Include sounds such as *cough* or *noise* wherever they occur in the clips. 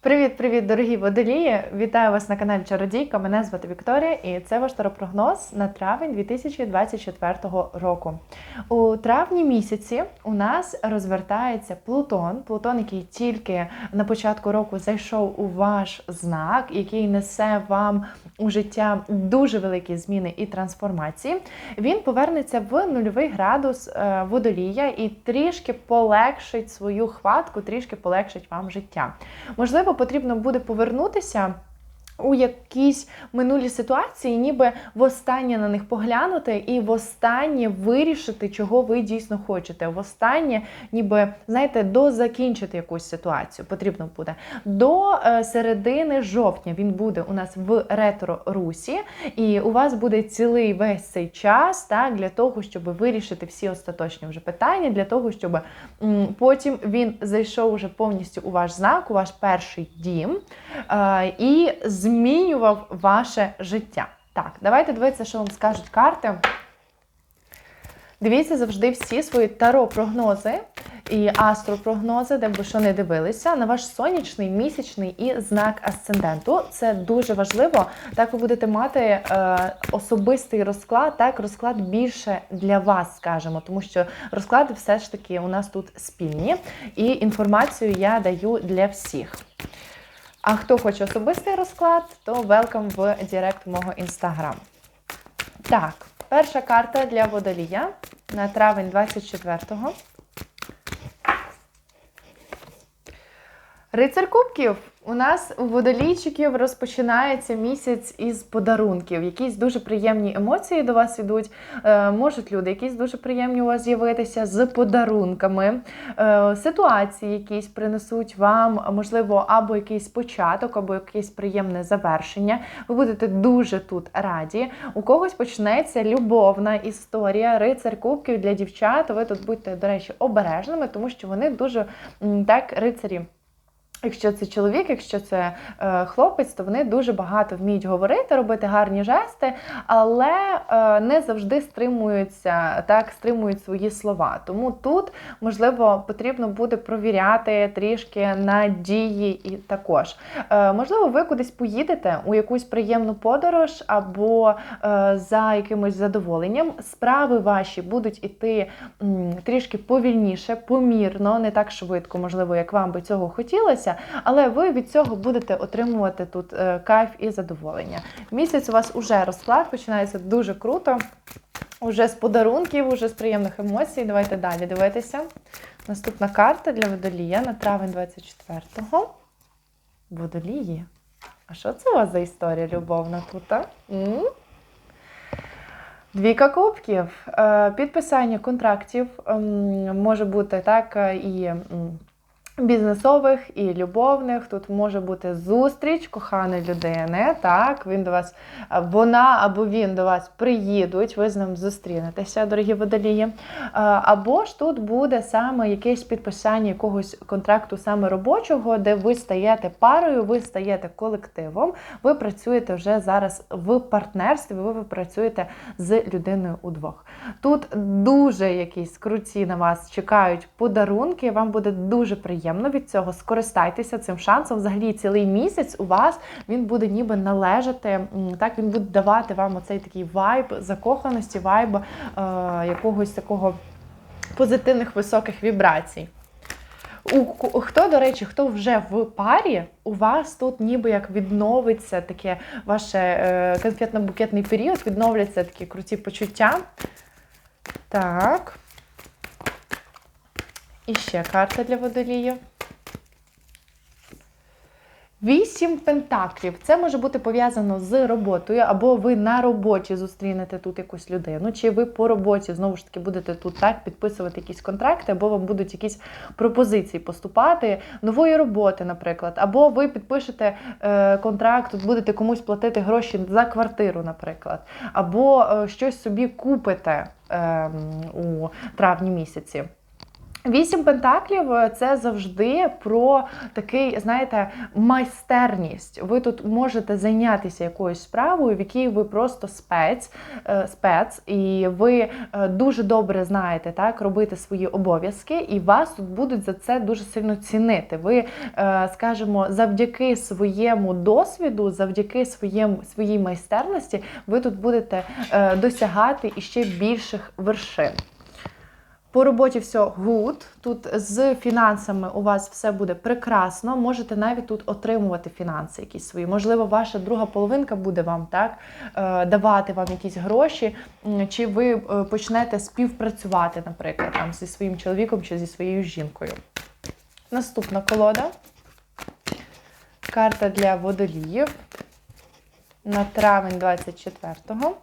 Привіт-привіт, дорогі водолії! Вітаю вас на каналі Чародійка. Мене звати Вікторія, і це ваш таропрогноз на травень 2024 року. У травні місяці у нас розвертається Плутон. Плутон, який тільки на початку року зайшов у ваш знак, який несе вам у життя дуже великі зміни і трансформації. Він повернеться в нульовий градус е, водолія і трішки полегшить свою хватку, трішки полегшить вам життя. Можливо, потрібно буде повернутися. У якісь минулі ситуації, ніби востаннє на них поглянути і востаннє вирішити, чого ви дійсно хочете. Востаннє, ніби знаєте, дозакінчити якусь ситуацію потрібно буде. До е, середини жовтня він буде у нас в ретро-русі, і у вас буде цілий весь цей час так, для того, щоб вирішити всі остаточні вже питання, для того, щоб потім він зайшов вже повністю у ваш знак, у ваш перший дім. Е, і змінював ваше життя. Так, давайте дивитися, що вам скажуть карти. Дивіться завжди всі свої таро-прогнози і астропрогнози, де ви що не дивилися, на ваш сонячний, місячний і знак асценденту. Це дуже важливо. Так ви будете мати е, особистий розклад, так розклад більше для вас, скажемо, тому що розклади все ж таки у нас тут спільні, і інформацію я даю для всіх. А хто хоче особистий розклад, то велкам в Директ мого інстаграм. Так, перша карта для водолія на травень 24-го. Рицар Кубків. У нас у водолійчиків розпочинається місяць із подарунків. Якісь дуже приємні емоції до вас йдуть. Е, можуть люди, якісь дуже приємні у вас з'явитися з подарунками. Е, ситуації якісь принесуть вам, можливо, або якийсь початок, або якесь приємне завершення. Ви будете дуже тут раді. У когось почнеться любовна історія. Рицар Кубків для дівчат. Ви тут будьте, до речі, обережними, тому що вони дуже так, рицарі. Якщо це чоловік, якщо це е, хлопець, то вони дуже багато вміють говорити, робити гарні жести, але е, не завжди стримуються, так стримують свої слова. Тому тут можливо потрібно буде провіряти трішки надії і також. Е, можливо, ви кудись поїдете у якусь приємну подорож або е, за якимось задоволенням. Справи ваші будуть іти м, трішки повільніше, помірно, не так швидко, можливо, як вам би цього хотілося але ви від цього будете отримувати тут е, кайф і задоволення. Місяць у вас уже розклад починається дуже круто. Уже з подарунків, уже з приємних емоцій. Давайте далі дивитися. Наступна карта для водолія на травень 24-го. Водолії. А що це у вас за історія любовна тут? а? Кубків. Е, Підписання контрактів може бути так е, і. Бізнесових і любовних тут може бути зустріч коханої людини. Так, він до вас, вона або він до вас приїдуть, ви з ним зустрінетеся, дорогі водолії. Або ж тут буде саме якесь підписання якогось контракту, саме робочого, де ви стаєте парою, ви стаєте колективом, ви працюєте вже зараз в партнерстві, ви працюєте з людиною удвох. Тут дуже якісь круті на вас чекають подарунки, вам буде дуже приємно від цього. Скористайтеся цим шансом. Взагалі, цілий місяць у вас він буде ніби належати. Так, він буде давати вам оцей такий вайб закоханості, вайб е, якогось такого позитивних високих вібрацій. У хто, до речі, хто вже в парі, у вас тут ніби як відновиться таке ваше е, конфетно-букетний період, відновляться такі круті почуття. Так. І ще карта для водолію. Вісім пентаклів. Це може бути пов'язано з роботою, або ви на роботі зустрінете тут якусь людину, чи ви по роботі знову ж таки будете тут так підписувати якісь контракти, або вам будуть якісь пропозиції поступати, нової роботи, наприклад, або ви підпишете е, контракт, тут будете комусь платити гроші за квартиру, наприклад, або е, щось собі купите е, у травні місяці. Вісім пентаклів це завжди про такий, знаєте, майстерність. Ви тут можете зайнятися якоюсь справою, в якій ви просто спец, е, спец, і ви е, дуже добре знаєте, так, робити свої обов'язки, і вас тут будуть за це дуже сильно цінити. Ви, е, скажімо, завдяки своєму досвіду, завдяки своєму своїй майстерності, ви тут будете досягати іще більших вершин. По роботі все good. Тут з фінансами у вас все буде прекрасно. Можете навіть тут отримувати фінанси якісь свої. Можливо, ваша друга половинка буде вам так е, давати вам якісь гроші, чи ви е, почнете співпрацювати, наприклад, там зі своїм чоловіком чи зі своєю жінкою. Наступна колода. Карта для водоліїв на травень 24-го.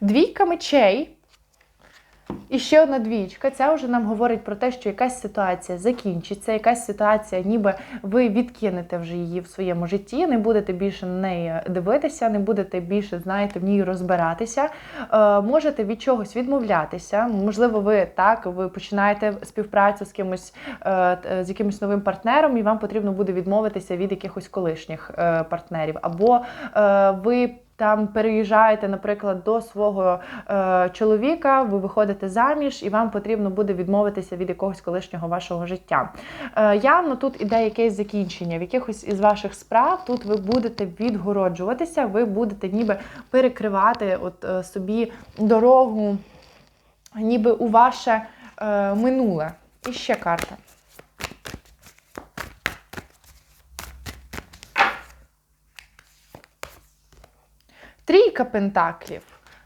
Двійка мечей. І ще одна двічка. Це вже нам говорить про те, що якась ситуація закінчиться, якась ситуація, ніби ви відкинете вже її в своєму житті, не будете більше на неї дивитися, не будете більше, знаєте, в ній розбиратися. Е, можете від чогось відмовлятися. Можливо, ви так, ви починаєте співпрацю з кимось, е, з якимось новим партнером, і вам потрібно буде відмовитися від якихось колишніх е, партнерів. Або е, ви там переїжджаєте, наприклад, до свого е, чоловіка, ви виходите заміж, і вам потрібно буде відмовитися від якогось колишнього вашого життя. Е, явно тут іде якесь закінчення, в якихось із ваших справ тут ви будете відгороджуватися, ви будете ніби перекривати от, е, собі дорогу, ніби у ваше е, минуле. І ще карта. Трійка пентаклів.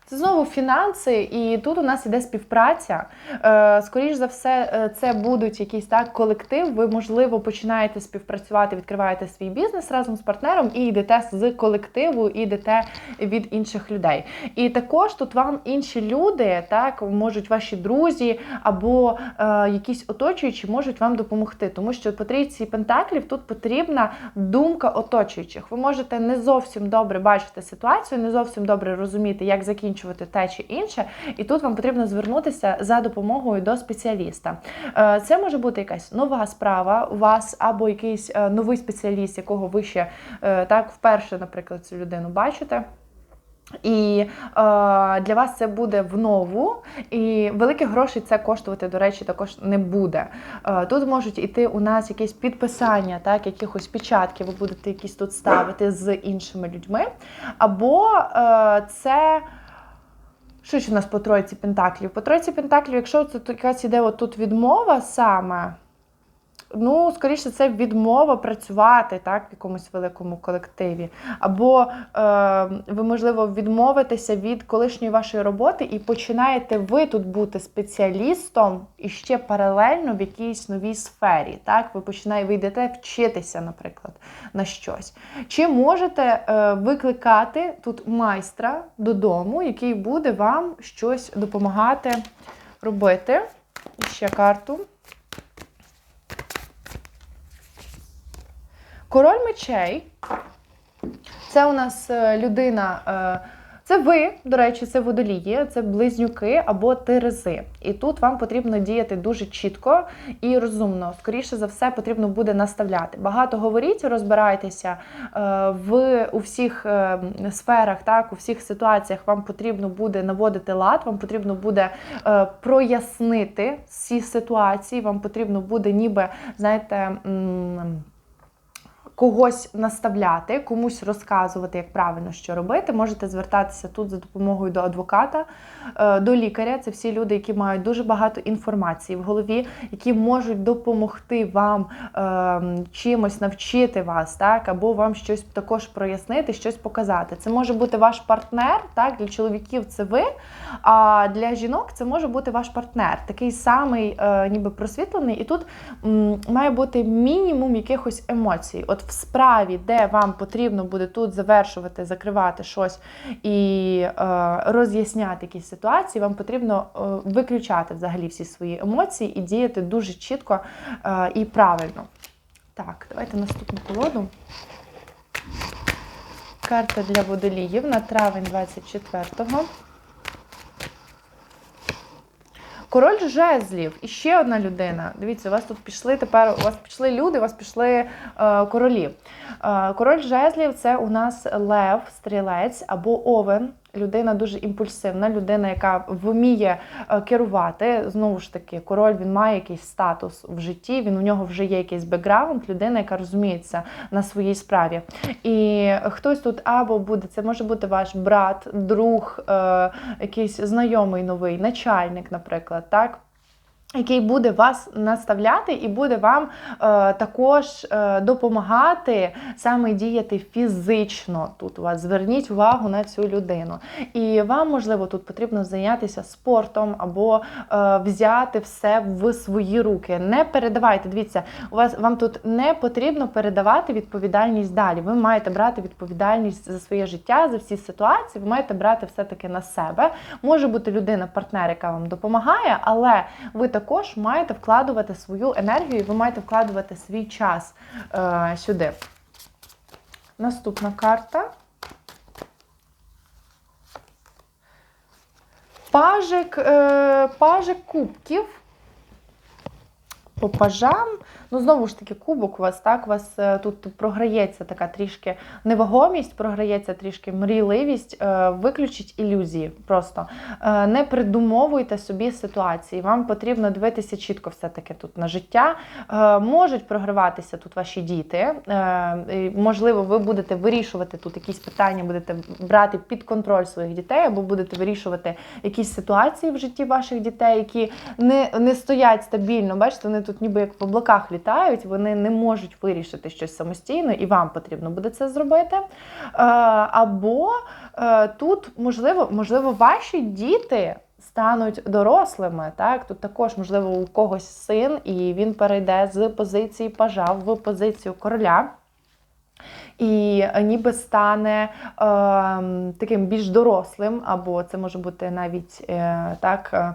Це знову фінанси, і тут у нас іде співпраця. Е, Скоріш за все, е, це будуть якийсь так колектив. Ви, можливо, починаєте співпрацювати, відкриваєте свій бізнес разом з партнером і йдете з колективу, і йдете від інших людей. І також тут вам інші люди, так можуть ваші друзі або е, якісь оточуючі можуть вам допомогти, тому що по пентаклів тут потрібна думка оточуючих. Ви можете не зовсім добре бачити ситуацію, не зовсім добре розуміти, як закінчувати те чи інше, і тут вам потрібно звернутися за допомогою до спеціаліста. Е, Це може бути якась нова справа у вас, або якийсь е, новий спеціаліст, якого ви ще е, так вперше, наприклад, цю людину бачите. І е, для вас це буде в нову, і великих грошей це коштувати, до речі, також не буде. Е, тут можуть іти у нас якісь підписання, так, якихось печатки, ви будете якісь тут ставити з іншими людьми. Або е, це. Що ж у нас по тройці пентаклів? По тройці пентаклів, якщо це якась іде отут відмова саме, ну, скоріше, це відмова працювати так, в якомусь великому колективі. Або е, ви, можливо, відмовитеся від колишньої вашої роботи і починаєте ви тут бути спеціалістом і ще паралельно в якійсь новій сфері. Так? Ви починаєте, ви йдете вчитися, наприклад, на щось. Чи можете е, викликати тут майстра додому, який буде вам щось допомагати робити? Ще карту. Король мечей це у нас е, людина. е, Це ви, до речі, це водолії, це близнюки або терези. І тут вам потрібно діяти дуже чітко і розумно. Скоріше за все, потрібно буде наставляти. Багато говоріть, розбирайтеся е, в у всіх сферах, так, у всіх ситуаціях вам потрібно буде наводити лад, вам потрібно буде прояснити всі ситуації, вам потрібно буде, ніби, знаєте. Когось наставляти, комусь розказувати, як правильно що робити. Можете звертатися тут за допомогою до адвоката, е, до лікаря. Це всі люди, які мають дуже багато інформації в голові, які можуть допомогти вам е, чимось навчити вас, так, або вам щось також прояснити, щось показати. Це може бути ваш партнер, так, для чоловіків це ви, а для жінок це може бути ваш партнер, такий самий, е, ніби просвітлений, і тут має бути мінімум якихось емоцій. От в справі, де вам потрібно буде тут завершувати, закривати щось і е, роз'ясняти якісь ситуації, вам потрібно е, виключати взагалі всі свої емоції і діяти дуже чітко е, і правильно. Так, давайте наступну колоду. Карта для водоліїв на травень 24-го. Король жезлів і ще одна людина. Дивіться, у вас тут пішли тепер. У вас пішли люди, у вас пішли е, королі. Е, король жезлів це у нас лев, стрілець або овен. Людина дуже імпульсивна, людина, яка вміє е, керувати. Знову ж таки, король він має якийсь статус в житті. Він у нього вже є якийсь бекграунд, людина, яка розуміється на своїй справі. І хтось тут або буде, це може бути ваш брат, друг, е, якийсь знайомий новий, начальник, наприклад, так. Який буде вас наставляти і буде вам е, також е, допомагати саме діяти фізично. Тут у вас зверніть увагу на цю людину. І вам, можливо, тут потрібно зайнятися спортом або е, взяти все в свої руки. Не передавайте. Дивіться, у вас вам тут не потрібно передавати відповідальність далі. Ви маєте брати відповідальність за своє життя, за всі ситуації. Ви маєте брати все-таки на себе. Може бути людина, партнер, яка вам допомагає, але ви також маєте вкладувати свою енергію, ви маєте вкладувати свій час е, сюди. Наступна карта. Пажик, е, пажик кубків. По пажам. Ну, знову ж таки, кубок у вас так, у вас е, тут програється така трішки невагомість, програється трішки мрійливість. Е, виключіть ілюзії. Просто Е, не придумовуйте собі ситуації. Вам потрібно дивитися чітко все-таки тут на життя. Можуть програватися тут ваші діти. Можливо, ви будете вирішувати тут якісь питання, будете брати під контроль своїх дітей, або будете вирішувати якісь ситуації в житті ваших дітей, які не, не стоять стабільно. Бачите, вони тут ніби як в облаках літають, вони не можуть вирішити щось самостійно, і вам потрібно буде це зробити. Е, Або е, тут, можливо, можливо, ваші діти. Стануть дорослими, так тут також можливо у когось син, і він перейде з позиції пажа в позицію короля. І ніби стане е, таким більш дорослим, або це може бути навіть е, так, е,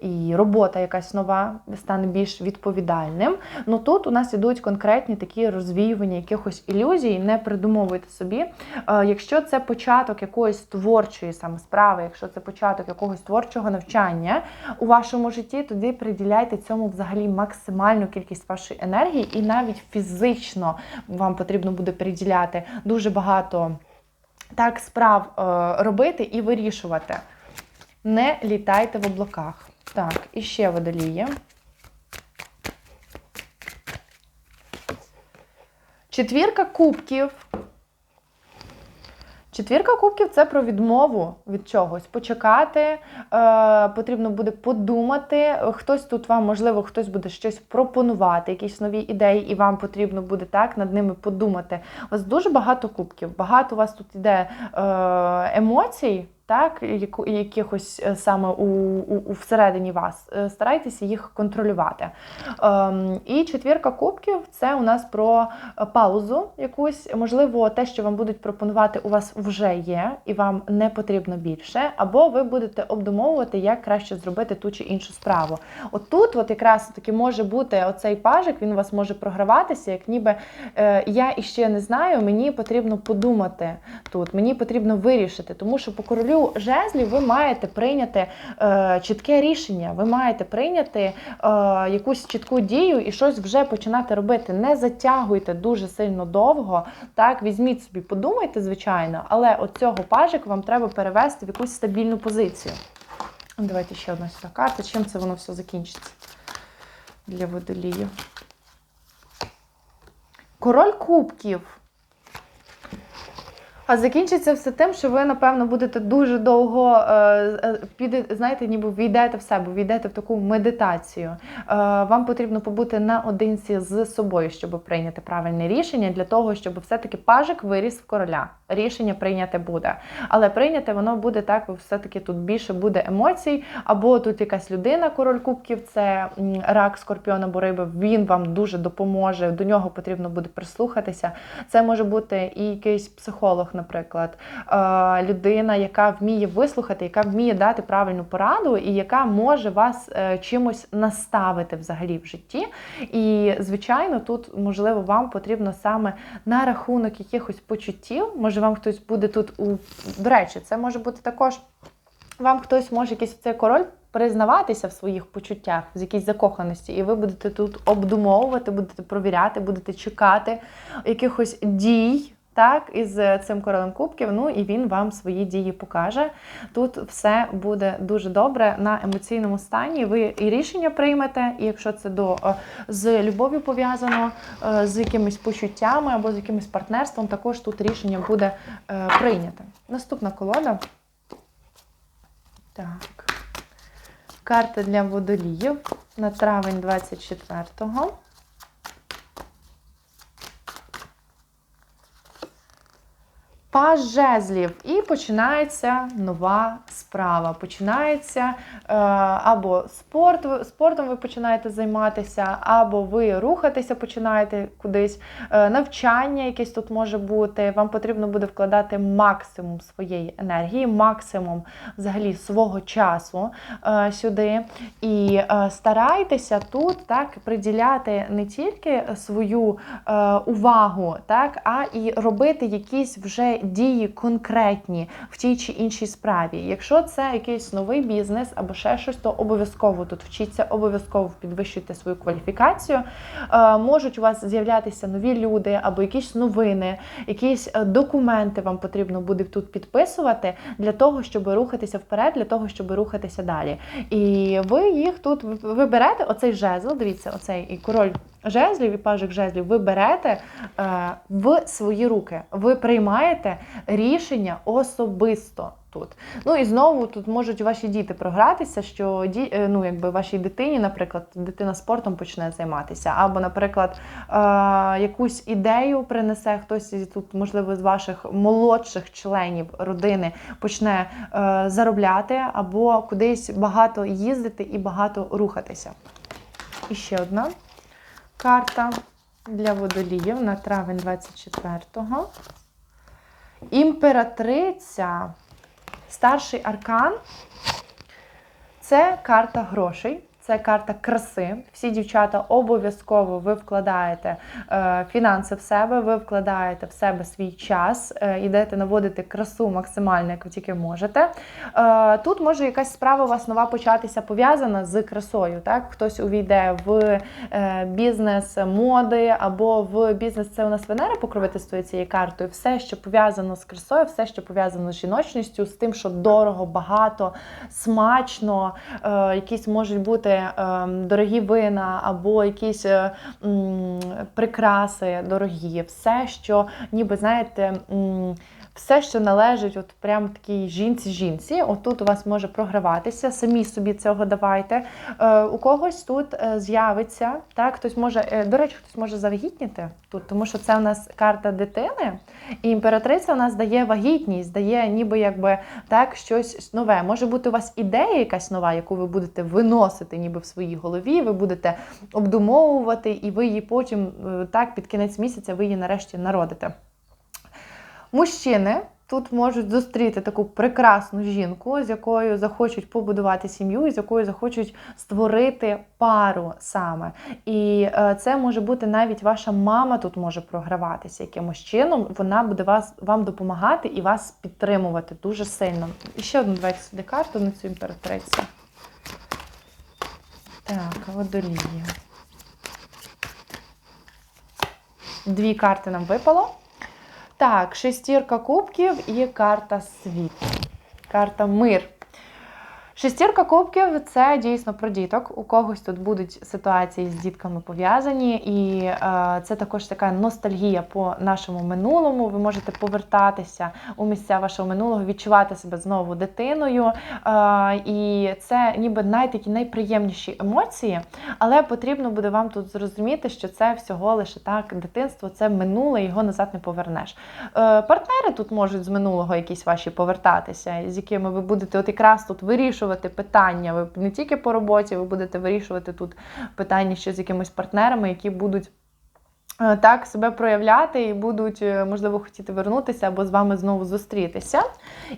і робота якась нова, стане більш відповідальним. Ну тут у нас ідуть конкретні такі розвіювання якихось ілюзій, не придумовуйте собі. Е, якщо це початок якоїсь творчої саме справи, якщо це початок якогось творчого навчання у вашому житті, тоді приділяйте цьому взагалі максимальну кількість вашої енергії, і навіть фізично вам потрібно буде приділяти дуже багато так справ е, робити і вирішувати. Не літайте в облаках. Так, і ще водоліє. Четвірка кубків. Четвірка кубків це про відмову від чогось. Почекати, е, потрібно буде подумати. Хтось тут вам, можливо, хтось буде щось пропонувати, якісь нові ідеї, і вам потрібно буде так над ними подумати. У вас дуже багато кубків, багато у вас тут іде е, емоцій так, якихось е, саме у, у, всередині вас. Е, старайтеся їх контролювати. Ем, І четвірка кубків це у нас про паузу якусь. Можливо, те, що вам будуть пропонувати, у вас вже є, і вам не потрібно більше, або ви будете обдумовувати, як краще зробити ту чи іншу справу. От тут, от якраз таки може бути оцей пажик, він у вас може програватися, як ніби е, я іще не знаю, мені потрібно подумати тут, мені потрібно вирішити, тому що по королю жезлів ви маєте прийняти е, чітке рішення, ви маєте прийняти е, якусь чітку дію і щось вже починати робити. Не затягуйте дуже сильно довго. Так, візьміть собі, подумайте, звичайно, але от цього пажик вам треба перевести в якусь стабільну позицію. Давайте ще одна сюди карта. Чим це воно все закінчиться для водолію? Король кубків. А закінчиться все тим, що ви, напевно, будете дуже довго е, е, піде, знаєте, ніби війдете в себе, війдете в таку медитацію. Е, вам потрібно побути наодинці з собою, щоб прийняти правильне рішення, для того, щоб все-таки пажик виріс в короля. Рішення прийняте буде. Але прийняте воно буде так, все-таки тут більше буде емоцій, або тут якась людина, король кубків, це рак, скорпіон або риби, він вам дуже допоможе, до нього потрібно буде прислухатися. Це може бути і якийсь психолог наприклад, е, людина, яка вміє вислухати, яка вміє дати правильну пораду, і яка може вас е, чимось наставити взагалі в житті. І, звичайно, тут, можливо, вам потрібно саме на рахунок якихось почуттів. Може, вам хтось буде тут у до речі, це може бути також. Вам хтось може якийсь цей король признаватися в своїх почуттях, з якійсь закоханості, і ви будете тут обдумовувати, будете провіряти, будете чекати якихось дій. Так, із цим королем кубків, ну і він вам свої дії покаже. Тут все буде дуже добре на емоційному стані. Ви і рішення приймете, і якщо це до е, з любов'ю пов'язано, е, з якимись почуттями або з якимось партнерством, також тут рішення буде е, прийняте. Наступна колода. Так. Карта для водоліїв на травень 24-го. Паж жезлів, і починається нова справа. Починається е, або спорт, спортом ви починаєте займатися, або ви рухатися починаєте кудись. Е, навчання якесь тут може бути. Вам потрібно буде вкладати максимум своєї енергії, максимум взагалі свого часу е, сюди. І е, старайтеся тут так приділяти не тільки свою е, увагу, так, а і робити якісь вже дії конкретні в тій чи іншій справі. Якщо це якийсь новий бізнес або ще щось, то обов'язково тут вчіться, обов'язково підвищуйте свою кваліфікацію. Е, Можуть у вас з'являтися нові люди або якісь новини, якісь е, документи вам потрібно буде тут підписувати для того, щоб рухатися вперед, для того, щоб рухатися далі. І ви їх тут ви берете оцей жезл, дивіться, оцей і король жезлів і пажик жезлів ви берете е, в свої руки. Ви приймаєте рішення особисто тут. Ну і знову тут можуть ваші діти програтися, що ді, е, ну, якби вашій дитині, наприклад, дитина спортом почне займатися, або, наприклад, е, якусь ідею принесе хтось із тут, можливо, з ваших молодших членів родини почне е, заробляти, або кудись багато їздити і багато рухатися. І ще одна карта для водоліїв на травень 24-го. Імператриця, старший аркан це карта грошей. Це карта краси. Всі дівчата обов'язково ви вкладаєте е, фінанси в себе, ви вкладаєте в себе свій час, е, йдете наводити красу максимально, як ви тільки можете. Е, тут може якась справа у вас нова початися пов'язана з красою. Так? Хтось увійде в бізнес моди або в бізнес це у нас Венера покровительствує цією картою. Все, що пов'язано з красою, все, що пов'язано з жіночністю, з тим, що дорого, багато, смачно, якісь можуть бути е, дорогі вина або якісь е, прикраси дорогі, все, що ніби знаєте. Все, що належить от прям такій жінці-жінці, отут у вас може програватися, самі собі цього давайте. Е, у когось тут е, з'явиться, так, хтось може, е, до речі, хтось може завагітніти тут, тому що це у нас карта дитини, і імператриця у нас дає вагітність, дає ніби якби так щось нове. Може бути у вас ідея якась нова, яку ви будете виносити ніби в своїй голові, ви будете обдумовувати, і ви її потім е, так під кінець місяця ви її нарешті народите. Мужчини тут можуть зустріти таку прекрасну жінку, з якою захочуть побудувати сім'ю, і з якою захочуть створити пару саме. І е, це може бути навіть ваша мама тут може програватися якимось чином. Вона буде вас вам допомагати і вас підтримувати дуже сильно. І ще одну давайте сюди карту на цю імператрицю. Так, водолії. Дві карти нам випало. Так, шестірка кубків і карта світ. Карта мир. Шестірка кубків це дійсно про діток. У когось тут будуть ситуації з дітками пов'язані, і е, це також така ностальгія по нашому минулому. Ви можете повертатися у місця вашого минулого, відчувати себе знову дитиною. Е, і це ніби найтакі найприємніші емоції, але потрібно буде вам тут зрозуміти, що це всього лише так, дитинство це минуле, його назад не повернеш. Е, партнери тут можуть з минулого якісь ваші повертатися, з якими ви будете от якраз тут вирішувати питання. Ви не тільки по роботі, ви будете вирішувати тут питання ще з якимись партнерами, які будуть. е, Так, себе проявляти і будуть, е, можливо, хотіти вернутися або з вами знову зустрітися.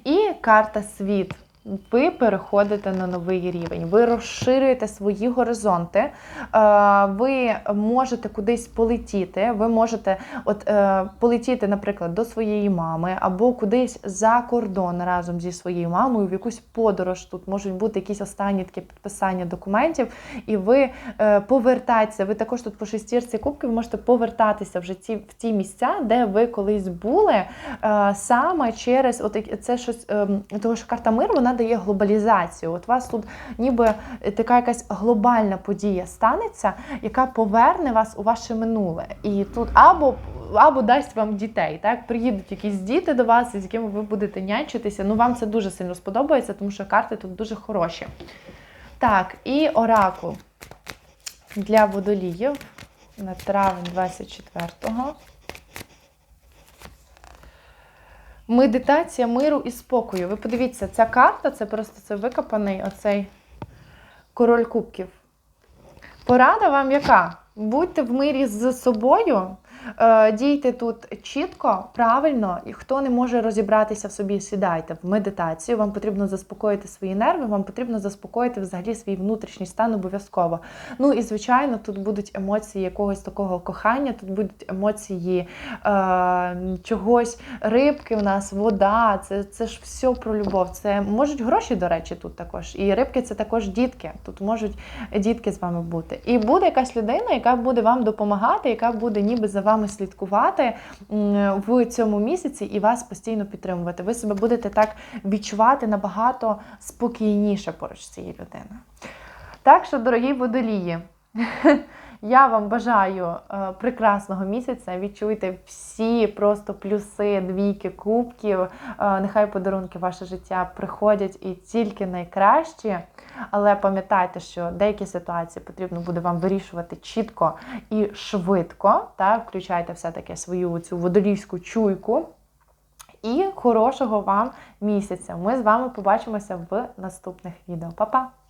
І карта світ. Ви переходите на новий рівень, ви розширюєте свої горизонти, е, ви можете кудись полетіти. Ви можете от, е, полетіти, наприклад, до своєї мами або кудись за кордон разом зі своєю мамою, в якусь подорож. Тут можуть бути якісь останні такі підписання документів, і ви е, повертаєтеся. Ви також тут по шестірці кубків можете повертатися вже ті, в ті місця, де ви колись були, саме через от це щось, е, тому що карта миру вона дає глобалізацію. От у вас тут ніби така якась глобальна подія станеться, яка поверне вас у ваше минуле. І тут або або дасть вам дітей. Так, приїдуть якісь діти до вас, з якими ви будете нянчитися. Ну вам це дуже сильно сподобається, тому що карти тут дуже хороші. Так, і оракул для водоліїв на травень 24-го. Медитація миру і спокою. Ви подивіться, ця карта це просто це викопаний оцей король кубків. Порада вам яка? Будьте в мирі з собою, дійте тут чітко, правильно, і хто не може розібратися в собі, сідайте в медитацію. Вам потрібно заспокоїти свої нерви, вам потрібно заспокоїти взагалі свій внутрішній стан обов'язково. Ну і звичайно, тут будуть емоції якогось такого кохання, тут будуть емоції е, чогось, рибки у нас, вода. Це, це ж все про любов. Це можуть гроші, до речі, тут також. І рибки це також дітки. Тут можуть дітки з вами бути. І буде якась людина, яка буде вам допомагати, яка буде ніби за вами слідкувати в цьому місяці і вас постійно підтримувати. Ви себе будете так відчувати набагато спокійніше поруч з цією людиною. Так що, дорогі водолії, *laughs* я вам бажаю е, прекрасного місяця. Відчуйте всі просто плюси, двійки, кубків. Е, нехай подарунки в ваше життя приходять і тільки найкращі. Але пам'ятайте, що деякі ситуації потрібно буде вам вирішувати чітко і швидко. Та включайте все-таки свою цю водолійську чуйку. І хорошого вам місяця. Ми з вами побачимося в наступних відео. Па-па!